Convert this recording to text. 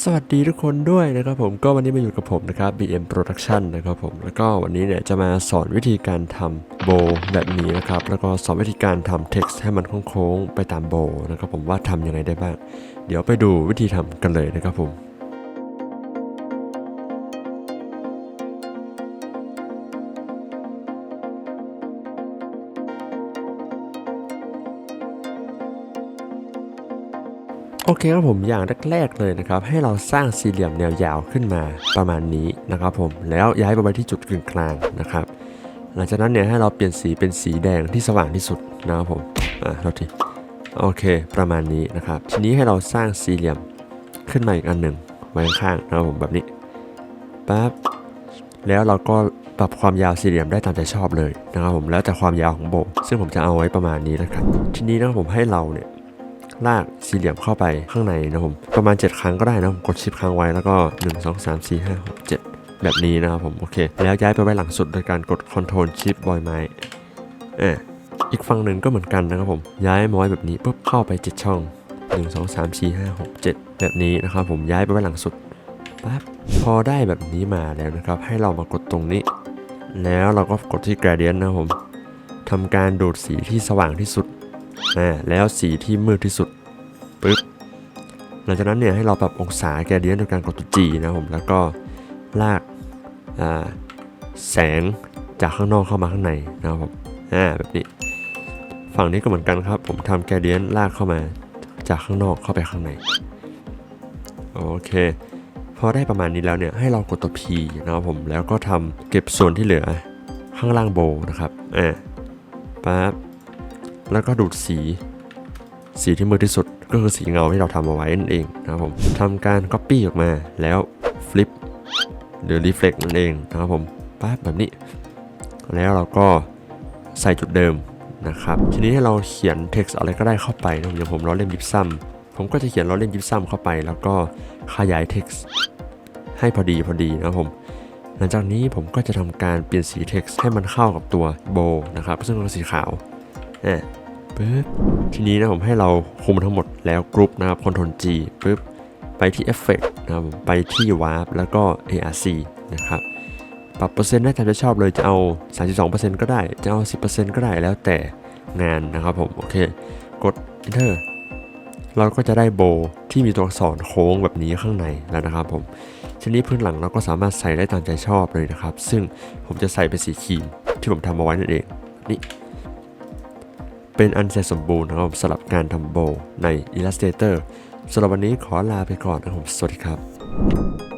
สวัสดีทุกคนด้วยนะครับผมก็วันนี้มาอยู่กับผมนะครับ BM Production นะครับผมแล้วก็วันนี้เนี่ยจะมาสอนวิธีการทำโบแบบนี้นะครับ แล้วก็สอนวิธีการทำ text ให้มันโค้งๆไปตามโบนะครับผมว่าทำยังไงได้บ้าง เดี๋ยวไปดูวิธีทำกันเลยนะครับผม อเคครับผมอย่างแรกๆเลยนะครับ ให้เราสร้างสี่เหลี่ยมแนวยาวขึ้นมาประมาณนี้นะครับผมแล้วย้ายไปไว้ที่จุดกึ่งกลางนะครับ หลังจากนั้นเนี่ยให้เราเปลี่ยนสีเป็นสีแดงที่สว่างที่สุดนะครับผมอ่าโทษทีโอเค ประมาณนี้นะครับ ทีนี้ให้เราสร้างสี่เหลี่ยมขึ้นมาอีกอันหนึ่งไว้ข้างๆนะครับผมแบบนี้ปั๊บแล้วเราก็ปรับความยาวสี่เหลี่ยมได้ตามใจชอบเลยนะครับผมแล้วแต่ความยาวของโบ ซึ่งผมจะเอาไว้ประมาณนี้นะครับ ทีนี้นะครับผมให้เราเนี่ย ลากสี่เหลี่ยมเข้าไปข้างในนะผมประมาณ 7 ครั้งก็ได้นะผมกดชิปค้างไว้แล้วก็ 1 2 3 4 5 6 7 แบบนี้นะครับผมโอเค แล้วย้ายไปไว้หลังสุดโดยการกด Ctrl Shift บอยไม้อ่าอีกฝั่งหนึ่งก็เหมือนกันนะครับผมย้ายมาไว้แบบนี้ปุ๊บเข้าไป 7 ช่อง 1 2 3 4 5 6 7 แบบนี้นะครับผมย้ายไปไว้หลังสุดปั๊บพอได้แบบนี้มาแล้วนะครับ ให้เรามากดตรงนี้ แล้วเราก็กดที่ Gradient นะครับผมทำการดูดสีที่สว่างที่สุด อ่าแล้วสีที่มืดที่สุดปึ๊บหลังจากนั้นเนี่ยให้เราปรับองศาแกเดียนโดยการกดตัว G นะครับผมแล้วก็ลากอ่าแสงจากข้างนอกเข้ามาข้างในนะครับผมอ่าแบบนี้ ฝั่งนี้ก็เหมือนกันครับ ผมทำแกเดียนลากเข้ามาจากข้างนอกเข้าไปข้างในโอเคพอได้ประมาณนี้แล้วเนี่ยให้เรากดตัว P นะครับผมแล้วก็ทำเก็บส่วนที่เหลือข้างล่างโบนะครับอ่าปั๊บ แล้วก็ดูดสี สีที่มืดที่สุดก็คือสีเงาที่เราทำเอาไว้นั่นเองนะครับผมทำการ Copy ออกมาแล้ว Flip หรือ Reflect นั่นเองนะครับผมปั๊บแบบนี้ แล้วเราก็ใส่จุดเดิมนะครับ ทีนี้ให้เราเขียน text อะไรก็ได้เข้าไปนะอย่างผมเราเล่นยิบซ้ำผมก็จะเขียนเราเล่นยิบซ้ำเข้าไป แล้วก็ขยาย text ให้พอดีพอดีนะครับผม หลังจากนี้ผมก็จะทำการเปลี่ยนสี text ให้มันเข้ากับตัวโบนะครับซึ่งเป็นสีขาวอะ ปึ๊บทีนี้นะผมให้เราคุมทั้งหมดแล้วกรุ๊ปนะครับ Ctrl G ปึ๊บไปที่ Effect นะครับไปที่ Warp แล้วก็ ARC นะครับปรับเปอร์เซ็นต์ได้ตามใจชอบเลยจะเอา 32%ก็ได้จะเอา 10%ก็ได้แล้วแต่งานนะครับผม โอเค กด Enter เราก็จะได้โบที่มีตัวอักษรโค้งแบบนี้ข้างในแล้วนะครับผมทีนี้พื้นหลังเราก็สามารถใส่ได้ตามใจชอบเลยนะครับ ซึ่งผมจะใส่เป็นสีครีมที่ผมทำเอาไว้นั่นเองนี่ เป็นอันเสร็จสมบูรณ์นะครับสำหรับการทำโบใน Illustrator สำหรับวันนี้ขอลาไปก่อนนะครับสวัสดีครับ